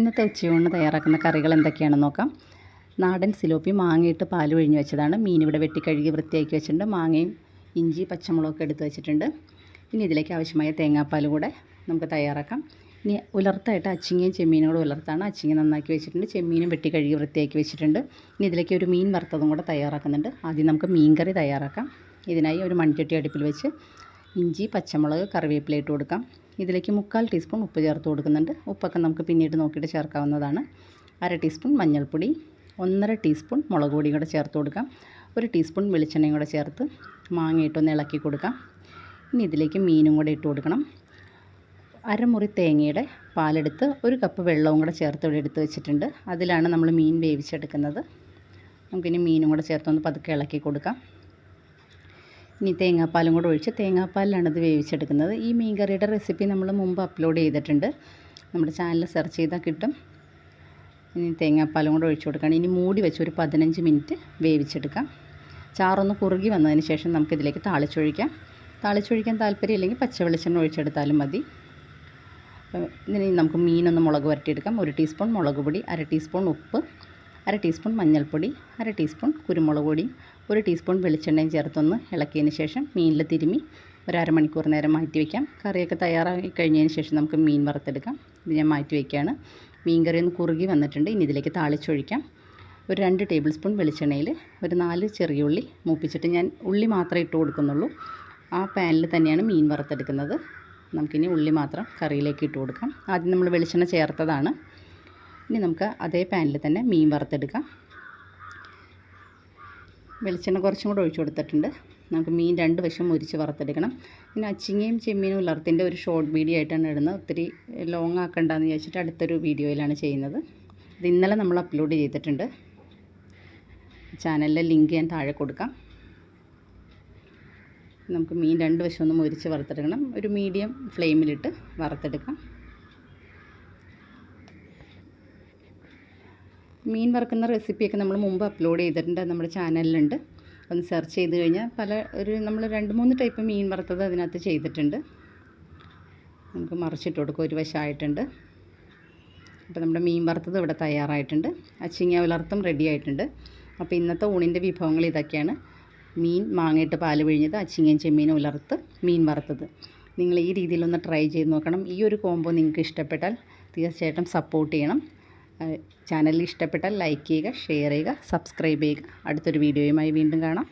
ഇന്നത്തെ ഉച്ചയൂണിന് തയ്യാറാക്കുന്ന കറികൾ എന്തൊക്കെയാണെന്ന് നോക്കാം. നാടൻ സിലോപ്പി മാങ്ങയിട്ട് പാൽ ഒഴിഞ്ഞ് വെച്ചതാണ്. മീൻ ഇവിടെ വെട്ടിക്കഴുകി വൃത്തിയാക്കി വെച്ചിട്ടുണ്ട്. മാങ്ങയും ഇഞ്ചി പച്ചമുളകൊക്കെ എടുത്ത് വെച്ചിട്ടുണ്ട്. ഇനി ഇതിലേക്ക് ആവശ്യമായ തേങ്ങാപ്പാൽ കൂടെ നമുക്ക് തയ്യാറാക്കാം. ഇനി ഉലർത്തായിട്ട് അച്ചിങ്ങയും ചെമ്മീനും കൂടെ ഉലർത്താണ്. അച്ചിങ്ങ നന്നാക്കി വെച്ചിട്ടുണ്ട്. ചെമ്മീനും വെട്ടി കഴുകി വൃത്തിയാക്കി വെച്ചിട്ടുണ്ട്. ഇനി ഇതിലേക്ക് ഒരു മീൻ വറുത്തതും കൂടെ തയ്യാറാക്കുന്നുണ്ട്. ആദ്യം നമുക്ക് മീൻ കറി തയ്യാറാക്കാം. ഇതിനായി ഒരു മൺചട്ടി അടുപ്പിൽ വെച്ച് ഇഞ്ചി പച്ചമുളക് കറിവേപ്പില ഇട്ട് കൊടുക്കാം. ഇതിലേക്ക് മുക്കാൽ ടീസ്പൂൺ ഉപ്പ് ചേർത്ത് കൊടുക്കുന്നുണ്ട്. ഉപ്പൊക്കെ നമുക്ക് പിന്നീട് നോക്കിയിട്ട് ചേർക്കാവുന്നതാണ്. അര ടീസ്പൂൺ മഞ്ഞൾപ്പൊടി ഒന്നര ടീസ്പൂൺ മുളക് പൊടിയും കൂടെ ചേർത്ത് കൊടുക്കാം. ഒരു ടീസ്പൂൺ വെളിച്ചെണ്ണയും കൂടെ ചേർത്ത് മാങ്ങയിട്ടൊന്ന് ഇളക്കി കൊടുക്കാം. ഇനി ഇതിലേക്ക് മീനും കൂടെ ഇട്ട് കൊടുക്കണം. അരമുറി തേങ്ങയുടെ പാലെടുത്ത് ഒരു കപ്പ് വെള്ളവും കൂടെ ചേർത്ത് ഇവിടെ എടുത്ത് വെച്ചിട്ടുണ്ട്. അതിലാണ് നമ്മൾ മീൻ വേവിച്ചെടുക്കുന്നത്. നമുക്കിനി മീനും കൂടെ ചേർത്തൊന്ന് പതുക്കെ ഇളക്കി കൊടുക്കാം. ഇനി തേങ്ങാപ്പാലും കൂടെ ഒഴിച്ച് തേങ്ങാപ്പാലിലാണ് ഇത് വേവിച്ചെടുക്കുന്നത്. ഈ മീൻ കറിയുടെ റെസിപ്പി നമ്മൾ മുമ്പ് അപ്ലോഡ് ചെയ്തിട്ടുണ്ട്. നമ്മുടെ ചാനൽ സെർച്ച് ചെയ്താൽ കിട്ടും. ഇനി തേങ്ങാപ്പാലും കൂടെ ഒഴിച്ച് കൊടുക്കണം ഇനി മൂടി വെച്ച് ഒരു പതിനഞ്ച് മിനിറ്റ് വേവിച്ചെടുക്കാം. ചാറൊന്ന് കുറുകി വന്നതിന് ശേഷം നമുക്കിതിലേക്ക് താളിച്ചൊഴിക്കാം. താളിച്ചൊഴിക്കാൻ താല്പര്യമില്ലെങ്കിൽ പച്ച വെളിച്ചെണ്ണ ഒഴിച്ചെടുത്താലും മതി. ഇതിന് നമുക്ക് മീനൊന്ന് മുളക് വരട്ടിയെടുക്കാം. ഒരു ടീസ്പൂൺ മുളക് പൊടി അര ടീസ്പൂൺ ഉപ്പ് അര ടീസ്പൂൺ മഞ്ഞൾപ്പൊടി അര ടീസ്പൂൺ കുരുമുളക് പൊടിയും ഒരു ടീസ്പൂൺ വെളിച്ചെണ്ണയും ചേർത്തൊന്ന് ഇളക്കിയതിന് ശേഷം മീനിൽ തിരുമി ഒരു അരമണിക്കൂർ നേരം മാറ്റി വയ്ക്കാം. കറിയൊക്കെ തയ്യാറായി കഴിഞ്ഞതിന് ശേഷം നമുക്ക് മീൻ വറുത്തെടുക്കാം. ഇത് ഞാൻ മാറ്റി വയ്ക്കുകയാണ്. മീൻ കറി ഒന്ന് കുറുകി വന്നിട്ടുണ്ട്. ഇനി ഇതിലേക്ക് താളിച്ചൊഴിക്കാം. ഒരു രണ്ട് ടേബിൾ സ്പൂൺ വെളിച്ചെണ്ണയിൽ ഒരു നാല് ചെറിയ ഉള്ളി മൂപ്പിച്ചിട്ട് ഞാൻ ഉള്ളി മാത്രമേ ഇട്ട് കൊടുക്കുന്നുള്ളൂ. ആ പാനിൽ തന്നെയാണ് മീൻ വറുത്തെടുക്കുന്നത്. നമുക്കിനി ഉള്ളി മാത്രം കറിയിലേക്ക് ഇട്ട് കൊടുക്കാം. ആദ്യം നമ്മൾ വെളിച്ചെണ്ണ ചേർത്തതാണ്. ഇനി നമുക്ക് അതേ പാനിൽ തന്നെ മീൻ വറുത്തെടുക്കാം. വെളിച്ചെണ്ണ കുറച്ചും കൂടെ ഒഴിച്ചു കൊടുത്തിട്ടുണ്ട്. നമുക്ക് മീൻ രണ്ട് വശം മുരിച്ച് വറുത്തെടുക്കണം. പിന്നെ അച്ചിങ്ങയും ചെമ്മീനും ഉലർത്തിന്റെ ഒരു ഷോർട്ട് വീഡിയോ ആയിട്ടാണ് ഇടുന്നത്. ഒത്തിരി ലോങ് ആക്കണ്ടെന്ന് വിചാരിച്ചിട്ട് അടുത്തൊരു വീഡിയോയിലാണ് ചെയ്യുന്നത്. ഇത് ഇന്നലെ നമ്മൾ അപ്ലോഡ് ചെയ്തിട്ടുണ്ട്. ചാനലിലെ ലിങ്ക് ഞാൻ താഴെ കൊടുക്കാം. നമുക്ക് മീൻ രണ്ട് വശം ഒന്ന് മുരിച്ച് വറുത്തെടുക്കണം. ഒരു മീഡിയം ഫ്ലെയിമിലിട്ട് വറുത്തെടുക്കാം. മീൻ വറുക്കുന്ന റെസിപ്പിയൊക്കെ നമ്മൾ മുമ്പ് അപ്ലോഡ് ചെയ്തിട്ടുണ്ട് നമ്മുടെ ചാനലിലുണ്ട്. ഒന്ന് സെർച്ച് ചെയ്ത് കഴിഞ്ഞാൽ പല ഒരു നമ്മൾ രണ്ട് മൂന്ന് ടൈപ്പ് മീൻ വറുത്തത് അതിനകത്ത് ചെയ്തിട്ടുണ്ട്. നമുക്ക് മറിച്ചിട്ട് കൊടുക്കും ഒരു വശമായിട്ടുണ്ട് അപ്പോൾ നമ്മുടെ മീൻ വറുത്തത് ഇവിടെ തയ്യാറായിട്ടുണ്ട്. അച്ചിങ്ങ വളർത്തും റെഡി ആയിട്ടുണ്ട്. അപ്പോൾ ഇന്നത്തെ ഊണിന്റെ വിഭവങ്ങൾ ഇതൊക്കെയാണ്. മീൻ മാങ്ങയിട്ട് പാൽ പിഴിഞ്ഞത് അച്ചിങ്ങയും ചെമ്മീനും ഉലർത്ത് മീൻ വറുത്തത്. നിങ്ങൾ ഈ രീതിയിലൊന്ന് ട്രൈ ചെയ്ത് നോക്കണം. ഈ ഒരു കോംബോ നിങ്ങൾക്ക് ഇഷ്ടപ്പെട്ടാൽ തീർച്ചയായിട്ടും സപ്പോർട്ട് ചെയ്യണം. ചാനൽ ഇഷ്ടപ്പെട്ടാൽ ലൈക്ക് ചെയ്യുക ഷെയർ ചെയ്യുക സബ്സ്ക്രൈബ് ചെയ്യുക. അടുത്തൊരു വീഡിയോയുമായി വീണ്ടും കാണാം.